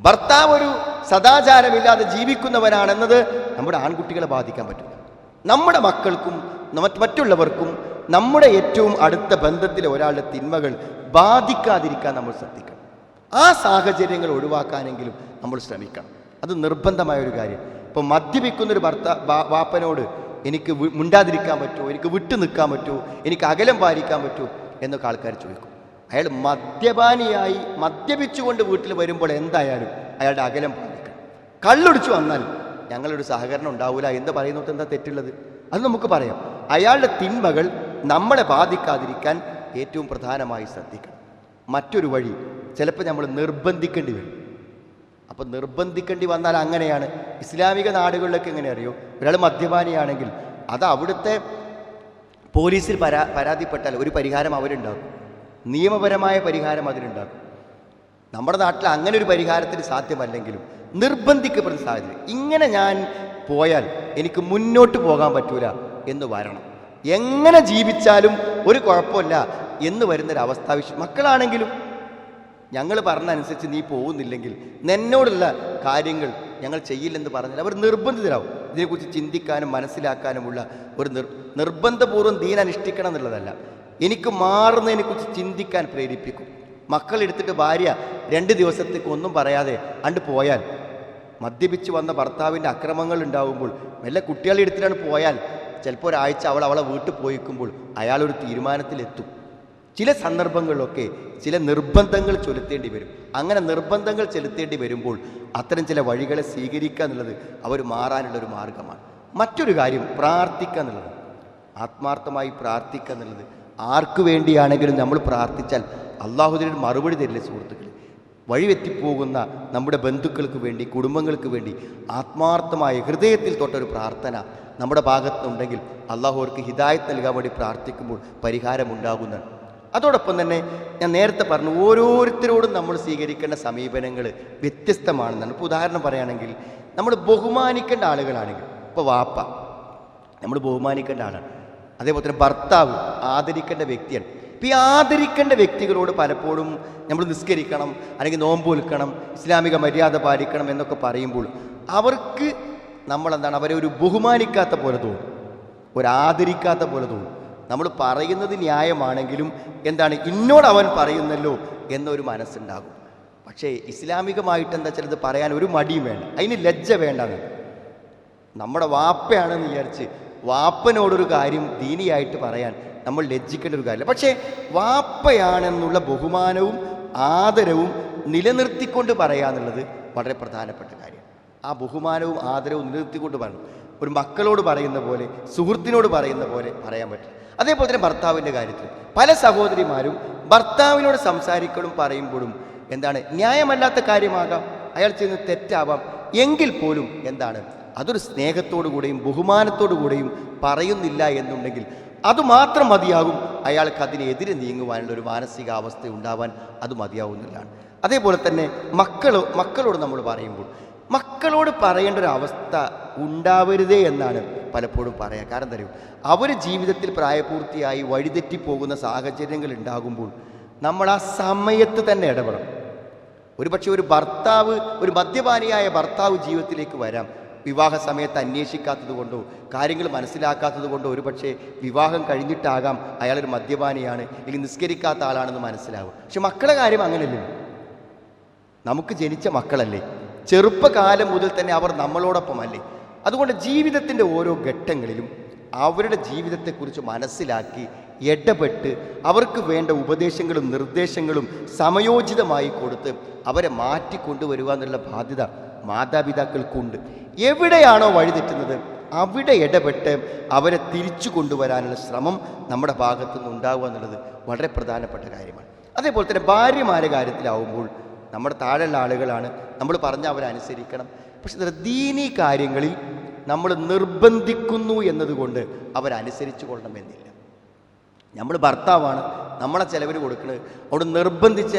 ഭർത്താവ് ഒരു സദാചാരമില്ലാതെ ജീവിക്കുന്നവനാണെന്നത് നമ്മുടെ ആൺകുട്ടികളെ ബാധിക്കാൻ പറ്റില്ല നമ്മുടെ മക്കൾക്കും മറ്റ് മറ്റുള്ളവർക്കും നമ്മുടെ ഏറ്റവും അടുത്ത ബന്ധത്തിലെ ഒരാളുടെ തിന്മകൾ ബാധിക്കാതിരിക്കാൻ നമ്മൾ ശ്രദ്ധിക്കണം. ആ സാഹചര്യങ്ങൾ ഒഴിവാക്കാനെങ്കിലും നമ്മൾ ശ്രമിക്കണം. അത് നിർബന്ധമായ ഒരു കാര്യം. ഇപ്പോൾ മദ്യപിക്കുന്നൊരു ഭർത്ത വാപ്പനോട് എനിക്ക് മിണ്ടാതിരിക്കാൻ പറ്റുമോ? എനിക്ക് വിട്ടു നിൽക്കാൻ പറ്റുമോ? എനിക്ക് അകലം പാലിക്കാൻ പറ്റുമോ? എന്നൊക്കെ ആൾക്കാർ ചോദിക്കും. അയാൾ മദ്യപാനിയായി മദ്യപിച്ചുകൊണ്ട് വീട്ടിൽ വരുമ്പോൾ എന്തായാലും അയാളുടെ അകലം പാലിക്കണം. കള്ളൊടിച്ചു വന്നാൽ ഞങ്ങളൊരു സഹകരണം ഉണ്ടാവില്ല എന്ന് പറയുന്നത് എന്താ തെറ്റുള്ളത്? അത് നമുക്ക് പറയാം. അയാളുടെ തിന്മകൾ നമ്മളെ ബാധിക്കാതിരിക്കാൻ ഏറ്റവും പ്രധാനമായി ശ്രദ്ധിക്കണം. മറ്റൊരു വഴി ചിലപ്പോൾ നമ്മൾ നിർബന്ധിക്കേണ്ടി വരും. അപ്പം നിർബന്ധിക്കേണ്ടി വന്നാൽ അങ്ങനെയാണ്. ഇസ്ലാമിക നാടുകളിലൊക്കെ എങ്ങനെ അറിയോ? ഒരാൾ മദ്യപാനിയാണെങ്കിൽ അത് അവിടുത്തെ പോലീസിൽ പരാ പരാതിപ്പെട്ടാൽ ഒരു പരിഹാരം അവരുണ്ടാകും നിയമപരമായ പരിഹാരം അതിനുണ്ടാകും നമ്മുടെ നാട്ടിൽ അങ്ങനെ ഒരു പരിഹാരത്തിന് സാധ്യമല്ലെങ്കിലും നിർബന്ധിക്കപ്പെടുന്ന സാഹചര്യം. ഇങ്ങനെ ഞാൻ പോയാൽ എനിക്ക് മുന്നോട്ട് പോകാൻ പറ്റൂല എന്ന് വരണം. എങ്ങനെ ജീവിച്ചാലും ഒരു കുഴപ്പമില്ല എന്ന് വരുന്നൊരവസ്ഥ വിഷയം മക്കളാണെങ്കിലും ഞങ്ങൾ പറഞ്ഞനുസരിച്ച് നീ പോകുന്നില്ലെങ്കിൽ നിന്നോടുള്ള കാര്യങ്ങൾ ഞങ്ങൾ ചെയ്യില്ലെന്ന് പറഞ്ഞാൽ അവർ നിർബന്ധിതരാകും ഇതിനെക്കുറിച്ച് ചിന്തിക്കാനും മനസ്സിലാക്കാനുമുള്ള ഒരു നിർ നിർബന്ധപൂർവം ദീനനുഷ്ഠിക്കണം എന്നുള്ളതല്ല. എനിക്ക് മാറുന്നതിനെക്കുറിച്ച് ചിന്തിക്കാൻ പ്രേരിപ്പിക്കും. മക്കൾ എടുത്തിട്ട് ഭാര്യ രണ്ട് ദിവസത്തേക്ക് ഒന്നും പറയാതെ അണ്ട് പോയാൽ. മദ്യപിച്ച് വന്ന ഭർത്താവിന്റെ അക്രമങ്ങൾ ഉണ്ടാകുമ്പോൾ വല്ല കുട്ടികളെ എടുത്തിട്ടാണ് പോയാൽ. ചിലപ്പോൾ ഒരാഴ്ച അവൾ അവളെ വീട്ടിൽ പോയിക്കുമ്പോൾ അയാളൊരു തീരുമാനത്തിലെത്തും. ചില സന്ദർഭങ്ങളിലൊക്കെ ചില നിർബന്ധങ്ങൾ ചൊലുത്തേണ്ടി വരും. അങ്ങനെ നിർബന്ധങ്ങൾ ചെലുത്തേണ്ടി വരുമ്പോൾ അത്തരം ചില വഴികളെ സ്വീകരിക്കുക എന്നുള്ളത് അവർ മാറാനുള്ളൊരു മാർഗമാണ്. മറ്റൊരു കാര്യം പ്രാർത്ഥിക്കുക എന്നുള്ളത്. ആത്മാർത്ഥമായി പ്രാർത്ഥിക്കുക എന്നുള്ളത് ആർക്കു വേണ്ടിയാണെങ്കിലും നമ്മൾ പ്രാർത്ഥിച്ചാൽ അള്ളാഹുദിനൊരു മറുപടി തരില്ലേ സുഹൃത്തുക്കൾ വഴിവെത്തിപ്പോകുന്ന നമ്മുടെ ബന്ധുക്കൾക്ക് വേണ്ടി കുടുംബങ്ങൾക്ക് വേണ്ടി ആത്മാർത്ഥമായ ഹൃദയത്തിൽ തൊട്ടൊരു പ്രാർത്ഥന നമ്മുടെ ഭാഗത്തുണ്ടെങ്കിൽ അള്ളാഹു അവർക്ക് ഹിദായത്ത് നൽകാൻ വേണ്ടി പ്രാർത്ഥിക്കുമ്പോൾ പരിഹാരമുണ്ടാകുന്നതാണ്. അതോടൊപ്പം തന്നെ ഞാൻ നേരത്തെ പറഞ്ഞു ഓരോരുത്തരോടും നമ്മൾ സ്വീകരിക്കേണ്ട സമീപനങ്ങൾ വ്യത്യസ്തമാണെന്നാണ്. ഇപ്പോൾ ഉദാഹരണം പറയുകയാണെങ്കിൽ നമ്മൾ ബഹുമാനിക്കേണ്ട ആളുകളാണെങ്കിൽ ഇപ്പോൾ വാപ്പ നമ്മൾ ബഹുമാനിക്കേണ്ട ആളാണ്. അതേപോലെ തന്നെ ഭർത്താവ് ആദരിക്കേണ്ട വ്യക്തിയാണ്. ഇപ്പം ഈ ആദരിക്കേണ്ട വ്യക്തികളോട് പലപ്പോഴും നമ്മൾ നിസ്കരിക്കണം അല്ലെങ്കിൽ നോമ്പ് വിൽക്കണം ഇസ്ലാമിക മര്യാദ പാലിക്കണം എന്നൊക്കെ പറയുമ്പോൾ അവർക്ക് നമ്മളെന്താണ് അവരെ ഒരു ബഹുമാനിക്കാത്ത പോലെ തോന്നും. ഒരു ആദരിക്കാത്ത പോലെ തോന്നും. നമ്മൾ പറയുന്നത് ന്യായമാണെങ്കിലും എന്താണ് ഇന്നോട് അവൻ പറയുന്നല്ലോ എന്നൊരു മനസ്സുണ്ടാകും. പക്ഷേ ഇസ്ലാമികമായിട്ട് എന്താ ചിലത് പറയാൻ ഒരു മടിയും വേണ്ട. അതിന് ലജ്ജ വേണ്ടത് നമ്മുടെ വാപ്പയാണെന്ന് വിചാരിച്ച് വാപ്പനോടൊരു കാര്യം ദീനിയായിട്ട് പറയാൻ നമ്മൾ ലജ്ജിക്കേണ്ട ഒരു കാര്യമില്ല. പക്ഷേ വാപ്പയാണെന്നുള്ള ബഹുമാനവും ആദരവും നിലനിർത്തിക്കൊണ്ട് പറയാന്നുള്ളത് വളരെ പ്രധാനപ്പെട്ട കാര്യം. ആ ബഹുമാനവും ആദരവും നിലനിർത്തിക്കൊണ്ട് പറയണം ഒരു മക്കളോട് പറയുന്ന പോലെ സുഹൃത്തിനോട് പറയുന്ന പോലെ പറയാൻ പറ്റും അതേപോലെ തന്നെ ഭർത്താവിന്റെ കാര്യത്തിൽ പല സഹോദരിമാരും ഭർത്താവിനോട് സംസാരിക്കലും പറയുമ്പോഴും എന്താണ് ന്യായമല്ലാത്ത കാര്യമാകാം അയാൾ ചെയ്യുന്ന തെറ്റാവാം എങ്കിൽ പോലും എന്താണ് അതൊരു സ്നേഹത്തോടു കൂടെയും ബഹുമാനത്തോടു കൂടെയും പറയുന്നില്ല എന്നുണ്ടെങ്കിൽ അതുമാത്രം മതിയാകും. അയാൾക്ക് അതിനെതിരെ നീങ്ങുവാനുള്ള ഒരു മാനസികാവസ്ഥ ഉണ്ടാവാൻ അത് മതിയാവുന്നില്ലാണ് അതേപോലെ തന്നെ മക്കൾ മക്കളോട് നമ്മൾ പറയുമ്പോൾ മക്കളോട് പറയേണ്ട ഒരു അവസ്ഥ ഉണ്ടാവരുതേ എന്നാണ് പലപ്പോഴും പറയാം. കാരണം തരും അവർ ജീവിതത്തിൽ പ്രായപൂർത്തിയായി വഴിതെറ്റിപ്പോകുന്ന സാഹചര്യങ്ങൾ ഉണ്ടാകുമ്പോൾ നമ്മൾ ആ സമയത്ത് തന്നെ ഇടപെടണം. ഒരുപക്ഷെ ഒരു ഭർത്താവ് ഒരു മദ്യപാനിയായ ഭർത്താവ് ജീവിതത്തിലേക്ക് വരാം. വിവാഹ സമയത്ത് അന്വേഷിക്കാത്തത് കൊണ്ടോ കാര്യങ്ങൾ മനസ്സിലാക്കാത്തത് കൊണ്ടോ ഒരുപക്ഷെ വിവാഹം കഴിഞ്ഞിട്ടാകാം അയാളൊരു മദ്യപാനിയാണ് അല്ലെങ്കിൽ നിസ്കരിക്കാത്ത ആളാണെന്ന് മനസ്സിലാവും. പക്ഷെ മക്കളെ കാര്യം അങ്ങനെയല്ലേ നമുക്ക് ജനിച്ച മക്കളല്ലേ? ചെറുപ്പകാലം മുതൽ തന്നെ അവർ നമ്മളോടൊപ്പമല്ലേ? അതുകൊണ്ട് ജീവിതത്തിന്റെ ഓരോ ഘട്ടങ്ങളിലും അവരുടെ ജീവിതത്തെക്കുറിച്ച് മനസ്സിലാക്കി ഇടപെട്ട് അവർക്ക് വേണ്ട ഉപദേശങ്ങളും നിർദ്ദേശങ്ങളും സമയോചിതമായി കൊടുത്ത് അവരെ മാറ്റിക്കൊണ്ടുവരിക എന്നുള്ള ബാധ്യത മാതാപിതാക്കൾക്കുണ്ട്. എവിടെയാണോ വഴിതെറ്റുന്നത് അവിടെ ഇടപെട്ട് അവരെ തിരിച്ചു കൊണ്ടുവരാനുള്ള ശ്രമം നമ്മുടെ ഭാഗത്തു നിന്ന് എന്നുള്ളത് വളരെ പ്രധാനപ്പെട്ട കാര്യമാണ്. അതേപോലെ തന്നെ ഭാര്യമാരെ കാര്യത്തിലാവുമ്പോൾ നമ്മുടെ താഴെയുള്ള ആളുകളാണ് നമ്മൾ പറഞ്ഞ അവരനുസരിക്കണം പക്ഷെ ദീനീ കാര്യങ്ങളിൽ നമ്മൾ നിർബന്ധിക്കുന്നു എന്നതുകൊണ്ട് അവരനുസരിച്ചു കൊള്ളണമെന്നില്ല നമ്മൾ ഭർത്താവാണ് നമ്മളെ ചിലവിന് കൊടുക്കുന്നത് അവിടെ നിർബന്ധിച്ച്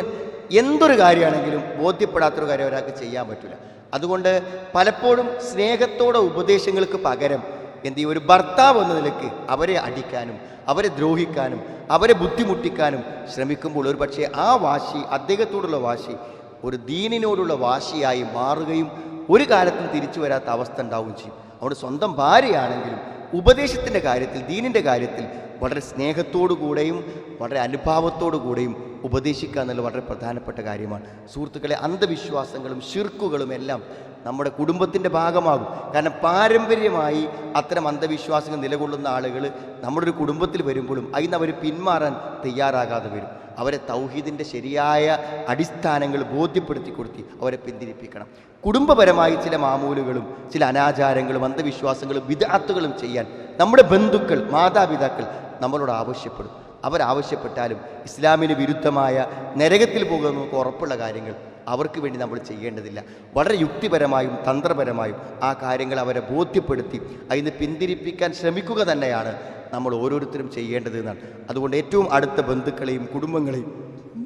എന്തൊരു കാര്യമാണെങ്കിലും ബോധ്യപ്പെടാത്തൊരു കാര്യം ഒരാൾക്ക് ചെയ്യാൻ പറ്റില്ല അതുകൊണ്ട് പലപ്പോഴും സ്നേഹത്തോടെ ഉപദേശങ്ങൾക്ക് പകരം എന്ത് ചെയ്യും? ഒരു ഭർത്താവ് എന്ന നിലയ്ക്ക് അവരെ അടിക്കാനും അവരെ ദ്രോഹിക്കാനും അവരെ ബുദ്ധിമുട്ടിക്കാനും ശ്രമിക്കുമ്പോൾ ഒരു പക്ഷേ ആ വാശി അദ്ദേഹത്തോടുള്ള വാശി ഒരു ദീനിനോടുള്ള വാശിയായി മാറുകയും ഒരു കാലത്തും തിരിച്ചു വരാത്ത അവസ്ഥ ഉണ്ടാവുകയും ചെയ്യും. അവിടെ സ്വന്തം ഭാര്യയാണെങ്കിലും ഉപദേശത്തിന്റെ കാര്യത്തിൽ ദീനിന്റെ കാര്യത്തിൽ വളരെ സ്നേഹത്തോടു കൂടെയും വളരെ അനുഭാവത്തോടു കൂടെയും ഉപദേശിക്കുക എന്നുള്ളത് വളരെ പ്രധാനപ്പെട്ട കാര്യമാണ്. സുഹൃത്തുക്കളെ അന്ധവിശ്വാസങ്ങളും ശിർക്കുകളും എല്ലാം നമ്മുടെ കുടുംബത്തിന്റെ ഭാഗമാകും. കാരണം പാരമ്പര്യമായി അത്തരം അന്ധവിശ്വാസങ്ങൾ നിലകൊള്ളുന്ന ആളുകൾ നമ്മുടെ ഒരു കുടുംബത്തിൽ വരുമ്പോഴും അതിന് അവർ പിന്മാറാൻ തയ്യാറാകാതെ വരും. അവരെ തൗഹീദിന്റെ ശരിയായ അടിസ്ഥാനങ്ങൾ ബോധ്യപ്പെടുത്തി കൊടുത്തി അവരെ പിന്തിരിപ്പിക്കണം. കുടുംബപരമായി ചില മാമൂലുകളും ചില അനാചാരങ്ങളും അന്ധവിശ്വാസങ്ങളും വിദാത്തുകളും ചെയ്യാൻ നമ്മുടെ ബന്ധുക്കൾ മാതാപിതാക്കൾ നമ്മളോട് ആവശ്യപ്പെടും. അവരാവശ്യപ്പെട്ടാലും ഇസ്ലാമിന് വിരുദ്ധമായ നരകത്തിൽ പോകുന്ന ഉറപ്പുള്ള കാര്യങ്ങൾ അവർക്ക് വേണ്ടി നമ്മൾ ചെയ്യേണ്ടതില്ല. വളരെ യുക്തിപരമായും തന്ത്രപരമായും ആ കാര്യങ്ങൾ അവരെ ബോധ്യപ്പെടുത്തി അതിന് പിന്തിരിപ്പിക്കാൻ ശ്രമിക്കുക തന്നെയാണ് നമ്മൾ ഓരോരുത്തരും ചെയ്യേണ്ടത് എന്നാണ്. അതുകൊണ്ട് ഏറ്റവും അടുത്ത ബന്ധുക്കളെയും കുടുംബങ്ങളെയും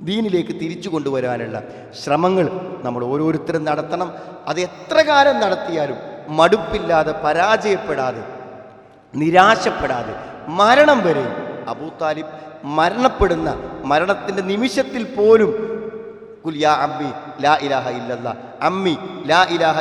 ദീനിലേക്ക് തിരിച്ചു കൊണ്ടുവരാനുള്ള ശ്രമങ്ങൾ നമ്മൾ ഓരോരുത്തരും നടത്തണം. അത് എത്ര കാലം നടത്തിയാലും മടുപ്പില്ലാതെ പരാജയപ്പെടാതെ നിരാശപ്പെടാതെ മരണം വരെ അബൂ താലിബ് മരണപ്പെടുന്ന മരണത്തിന്റെ നിമിഷത്തിൽ പോലും ലാ ഇലാഹ അമ്മി ലാ ഇലാഹ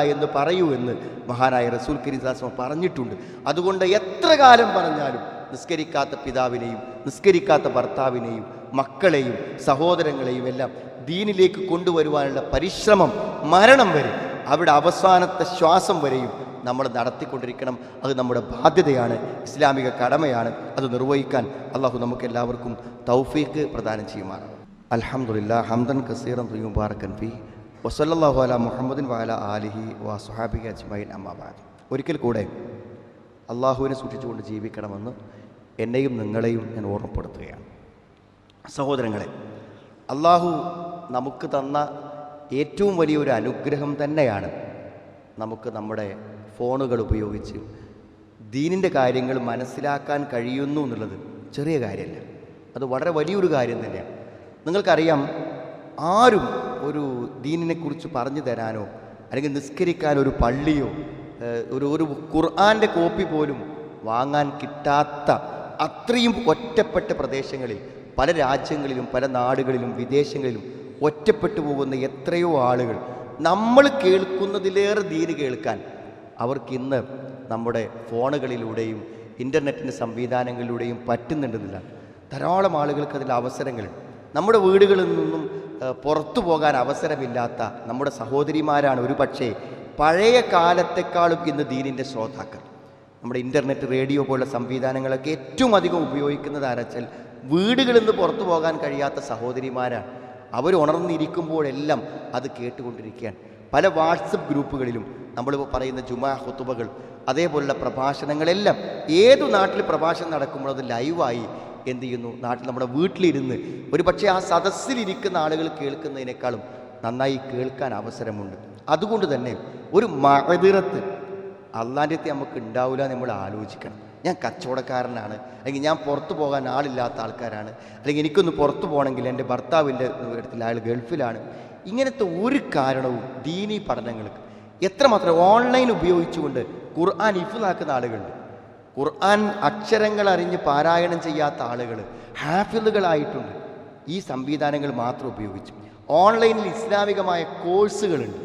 എന്ന് പറയൂ എന്ന് മഹാനായ റസൂൽ കരീസാസ്മ പറഞ്ഞിട്ടുണ്ട്. അതുകൊണ്ട് എത്ര കാലം പറഞ്ഞാലും നിസ്കരിക്കാത്ത പിതാവിനെയും നിസ്കരിക്കാത്ത ഭർത്താവിനെയും മക്കളെയും സഹോദരങ്ങളെയും എല്ലാം ദീനിലേക്ക് കൊണ്ടുവരുവാനുള്ള പരിശ്രമം മരണം വരെ അവിടെ അവസാനത്തെ ശ്വാസം വരെയും നമ്മൾ നടത്തിക്കൊണ്ടിരിക്കണം. അത് നമ്മുടെ ബാധ്യതയാണ് ഇസ്ലാമിക കടമയാണ്. അത് നിർവഹിക്കാൻ അള്ളാഹു നമുക്ക് എല്ലാവർക്കും തൗഫീക്ക് പ്രദാനം ചെയ്യുമാറാണ് അൽഹംദുലില്ലാ ഹംദൻ കസീറൻ മുബാറക്കൻ ഫി. വസല്ലാഹു അല മുഹമ്മദിൻ വാല ആലിഹി വാ സുഹാബി അജ്മൈൻ അമ്മാബാദ് ഒരിക്കൽ കൂടെ അള്ളാഹുവിനെ സൂക്ഷിച്ചുകൊണ്ട് ജീവിക്കണമെന്ന് എന്നെയും നിങ്ങളെയും ഞാൻ ഓർമ്മപ്പെടുത്തുകയാണ്. സഹോദരങ്ങളെ അള്ളാഹു നമുക്ക് തന്ന ഏറ്റവും വലിയൊരു അനുഗ്രഹം തന്നെയാണ് നമുക്ക് നമ്മുടെ ഫോണുകൾ ഉപയോഗിച്ച് ദീനിന്റെ കാര്യങ്ങൾ മനസ്സിലാക്കാൻ കഴിയുന്നു എന്നുള്ളത്. ചെറിയ കാര്യമല്ല. അത് വളരെ വലിയൊരു കാര്യം തന്നെയാണ്. നിങ്ങൾക്കറിയാം ആരും ഒരു ദീനിനെക്കുറിച്ച് പറഞ്ഞു തരാനോ അല്ലെങ്കിൽ നിസ്കരിക്കാൻ ഒരു പള്ളിയോ ഒരു ഒരു ഖുർആാന്റെ കോപ്പി പോലും വാങ്ങാൻ കിട്ടാത്ത അത്രയും ഒറ്റപ്പെട്ട പ്രദേശങ്ങളിൽ പല രാജ്യങ്ങളിലും പല നാടുകളിലും വിദേശങ്ങളിലും ഒറ്റപ്പെട്ടു പോകുന്ന എത്രയോ ആളുകൾ നമ്മൾ കേൾക്കുന്നതിലേറെ ദീന് കേൾക്കാൻ അവർക്കിന്ന് നമ്മുടെ ഫോണുകളിലൂടെയും ഇന്റർനെറ്റിന്റെ സംവിധാനങ്ങളിലൂടെയും പറ്റുന്നുണ്ടെന്നില്ല. ധാരാളം ആളുകൾക്ക് അതിൽ അവസരങ്ങളുണ്ട് നമ്മുടെ വീടുകളിൽ നിന്നും പുറത്തു പോകാൻ അവസരമില്ലാത്ത നമ്മുടെ സഹോദരിമാരാണ് ഒരു പക്ഷേ പഴയ കാലത്തെക്കാളും ഇന്ന് ദീനിന്റെ ശ്രോതാക്കൾ. നമ്മുടെ ഇന്റർനെറ്റ് റേഡിയോ പോലുള്ള സംവിധാനങ്ങളൊക്കെ ഏറ്റവും അധികം ഉപയോഗിക്കുന്നത് ആരച്ചാൽ വീടുകളിൽ നിന്ന് പുറത്തു പോകാൻ കഴിയാത്ത സഹോദരിമാരാണ്. അവർ ഉണർന്നിരിക്കുമ്പോഴെല്ലാം അത് കേട്ടുകൊണ്ടിരിക്കുകയാണ്. പല വാട്സപ്പ് ഗ്രൂപ്പുകളിലും നമ്മൾ പറയുന്ന ജുമാ ഹുത്തുബകൾ അതേപോലുള്ള പ്രഭാഷണങ്ങളെല്ലാം ഏതു നാട്ടിൽ പ്രഭാഷണം നടക്കുമ്പോൾ അത് ലൈവായി എന്ത് ചെയ്യുന്നു? നാട്ടിൽ നമ്മുടെ വീട്ടിലിരുന്ന് ഒരു പക്ഷേ ആ സദസ്സിലിരിക്കുന്ന ആളുകൾ കേൾക്കുന്നതിനേക്കാളും നന്നായി കേൾക്കാൻ അവസരമുണ്ട്. അതുകൊണ്ട് തന്നെ ഒരു മഴതിറത്ത് അള്ളാന്റെ നമുക്ക് ഉണ്ടാവില്ല നമ്മൾ ആലോചിക്കണം. ഞാൻ കച്ചവടക്കാരനാണ്. അല്ലെങ്കിൽ ഞാൻ പുറത്തു പോകാൻ ആളില്ലാത്ത ആൾക്കാരാണ്. അല്ലെങ്കിൽ എനിക്കൊന്ന് പുറത്തു പോകണമെങ്കിൽ എന്റെ ഭർത്താവിന്റെ ഇടത്തിൽ അയാൾ ഗൾഫിലാണ്. ഇങ്ങനത്തെ ഒരു കാരണവും ദീനീ പഠനങ്ങൾക്ക് എത്രമാത്രം ഓൺലൈൻ ഉപയോഗിച്ചുകൊണ്ട് ഖുർആൻ ഇഫിലാക്കുന്ന ആളുകളുണ്ട്. ഖുർആൻ അക്ഷരങ്ങൾ അറിഞ്ഞ് പാരായണം ചെയ്യാത്ത ആളുകൾ ഹാഫിലുകളായിട്ടുണ്ട് ഈ സംവിധാനങ്ങൾ മാത്രം ഉപയോഗിച്ചു. ഓൺലൈനിൽ ഇസ്ലാമികമായ കോഴ്സുകളുണ്ട്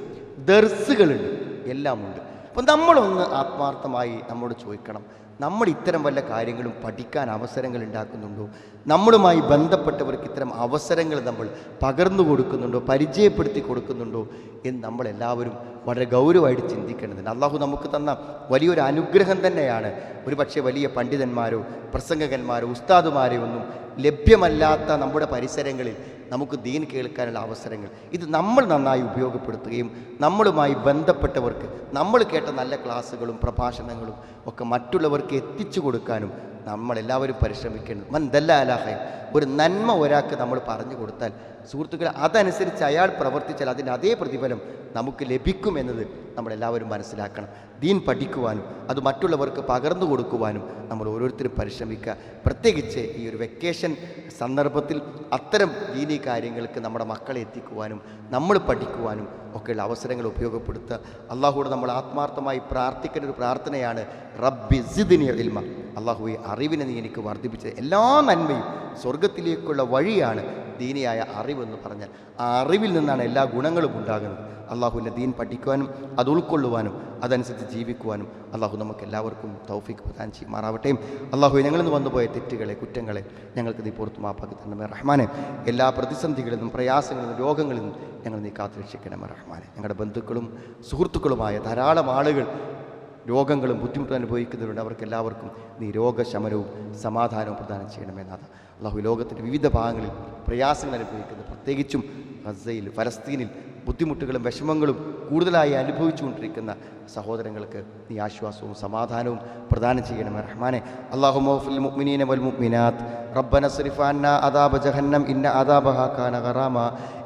ദർസുകളുണ്ട് എല്ലാമുണ്ട്. അപ്പം നമ്മളൊന്ന് ആത്മാർത്ഥമായി നമ്മോട് ചോദിക്കണം. നമ്മൾ ഇത്തരം വല്ല കാര്യങ്ങളും പഠിക്കാൻ അവസരങ്ങൾ ഉണ്ടാക്കുന്നുണ്ടോ? നമ്മളുമായി ബന്ധപ്പെട്ടവർക്ക് ഇത്തരം അവസരങ്ങൾ നമ്മൾ പകർന്നു കൊടുക്കുന്നുണ്ടോ? പരിചയപ്പെടുത്തി കൊടുക്കുന്നുണ്ടോ? എന്ന് നമ്മളെല്ലാവരും വളരെ ഗൗരവമായിട്ട് ചിന്തിക്കേണ്ടതുണ്ട്. അള്ളാഹു നമുക്ക് തന്ന വലിയൊരു അനുഗ്രഹം തന്നെയാണ്. ഒരു പക്ഷേ വലിയ പണ്ഡിതന്മാരോ പ്രസംഗകന്മാരോ ഉസ്താദുമാരോ ഒന്നും ലഭ്യമല്ലാത്ത നമ്മുടെ പരിസരങ്ങളിൽ നമുക്ക് ദീൻ കേൾക്കാനുള്ള അവസരങ്ങൾ. ഇത് നമ്മൾ നന്നായി ഉപയോഗപ്പെടുത്തുകയും നമ്മളുമായി ബന്ധപ്പെട്ടവർക്ക് നമ്മൾ കേട്ട നല്ല ക്ലാസ്സുകളും പ്രഭാഷണങ്ങളും ഒക്കെ മറ്റുള്ളവർക്ക് എത്തിച്ചു കൊടുക്കാനും നമ്മളെല്ലാവരും പരിശ്രമിക്കണം മന്ദല്ല അലാഹയം ഒരു നന്മ ഒരാൾക്ക് നമ്മൾ പറഞ്ഞു കൊടുത്താൽ സുഹൃത്തുക്കൾ അതനുസരിച്ച് അയാൾ പ്രവർത്തിച്ചാൽ അതിന്റെ അതേ പ്രതിഫലം നമുക്ക് ലഭിക്കുമെന്നത് നമ്മളെല്ലാവരും മനസ്സിലാക്കണം. ദീൻ പഠിക്കുവാനും അത് മറ്റുള്ളവർക്ക് പകർന്നു കൊടുക്കുവാനും നമ്മൾ ഓരോരുത്തരും പരിശ്രമിക്കുക. പ്രത്യേകിച്ച് ഈ ഒരു വെക്കേഷൻ സന്ദർഭത്തിൽ അത്തരം ദീനീ കാര്യങ്ങൾക്ക് നമ്മുടെ മക്കളെ എത്തിക്കുവാനും നമ്മൾ പഠിക്കുവാനും ഒക്കെയുള്ള അവസരങ്ങൾ ഉപയോഗപ്പെടുത്തുക. അള്ളാഹുവിടെ നമ്മൾ ആത്മാർത്ഥമായി പ്രാർത്ഥിക്കേണ്ട ഒരു പ്രാർത്ഥനയാണ് റബ്ബി സിദിനി ഇൽമ. അള്ളാഹുവെ അറിവിനെ നീ എനിക്ക് വർദ്ധിപ്പിച്ചത്. എല്ലാ നന്മയും സ്വർഗത്തിലേക്കുള്ള വഴിയാണ് ദീനിയായ അറിവെന്ന് പറഞ്ഞാൽ. ആ അറിവിൽ നിന്നാണ് എല്ലാ ഗുണങ്ങളും ഉണ്ടാകുന്നത്. അള്ളാഹുവിന്റെ ദീൻ പഠിക്കുവാനും അത് ഉൾക്കൊള്ളുവാനും അതനുസരിച്ച് ജീവിക്കുവാനും അള്ളാഹു നമുക്ക് എല്ലാവർക്കും തൗഫീഖ് ചെയ്യും ചെയ്യുമാറാവട്ടെ. അള്ളാഹു ഞങ്ങളിൽ നിന്ന് വന്നുപോയ തെറ്റുകളെ കുറ്റങ്ങളെ ഞങ്ങൾക്ക് നീ പുറത്തു മാപ്പാക്കി തരണമേ റഹ്മാനെ. എല്ലാ പ്രതിസന്ധികളിൽ നിന്നും പ്രയാസങ്ങളിൽ നിന്നും രോഗങ്ങളിൽ നിന്നും ഞങ്ങൾ നീ കാത്തു രക്ഷിക്കണമേ റഹ്മാനെ. ഞങ്ങളുടെ ബന്ധുക്കളും സുഹൃത്തുക്കളുമായ ധാരാളം ആളുകൾ രോഗങ്ങളും ബുദ്ധിമുട്ടും അനുഭവിക്കുന്നവരുണ്ട്. അവർക്ക് എല്ലാവർക്കും നീ രോഗശമനവും സമാധാനവും പ്രദാനം ചെയ്യണമെന്നാണ് അള്ളാഹു ലോകത്തിന്റെ വിവിധ ഭാഗങ്ങളിൽ പ്രയാസങ്ങൾ അനുഭവിക്കുന്നത് പ്രത്യേകിച്ചും ഗസയിൽ ഫലസ്തീനിൽ ബുദ്ധിമുട്ടുകളും വിഷമങ്ങളും കൂടുതലായി അനുഭവിച്ചുകൊണ്ടിരിക്കുന്ന സഹോദരങ്ങൾക്ക് നീ ആശ്വാസവും സമാധാനവും പ്രദാനം ചെയ്യണമേ റഹ്മാനെ. അള്ളാഹു മുഅ്മിനീന വൽ മുഅ്മിനാത്ത്. റബ്ബന സ്രിഫാന അദാബ ജഹന്നം ഇന്ന അദാബഹ കാന ഗറാമ.